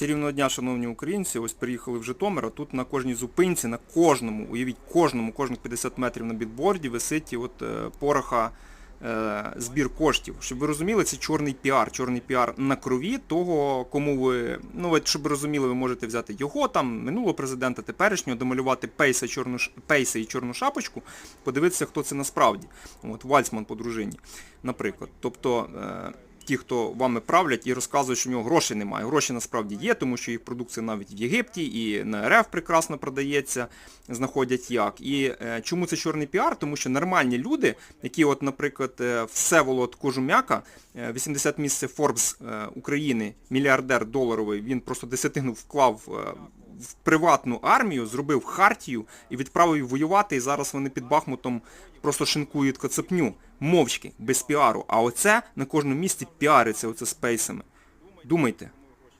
Чарівного дня, шановні українці, ось приїхали в Житомир, а тут на кожній зупинці, на кожному, уявіть, кожному, кожних 50 метрів на бітборді висить от е, пороха е, збір коштів. Щоб ви розуміли, це чорний піар, чорний піар на крові того, кому ви, ну от, щоб ви розуміли, ви можете взяти його там, минулого президента, теперішнього, домалювати пейса, чорну, пейса і чорну шапочку, подивитися, хто це насправді. От Вальцман по дружині, наприклад. Тобто е, ті, хто вами правлять і розказують, що в нього грошей немає. Гроші насправді є, тому що їх продукція навіть в Єгипті і на РФ прекрасно продається, знаходять як. І е, чому це чорний піар? Тому що нормальні люди, які, от, наприклад, е, Всеволод Кожум'яка, е, 80 місце Forbes е, України, мільярдер доларовий, він просто десятину вклав е, в приватну армію, зробив хартію і відправив воювати, і зараз вони під Бахмутом просто шинкують коцепню. Мовчки, без піару. А оце на кожному місці піариться оце з пейсами. Думайте.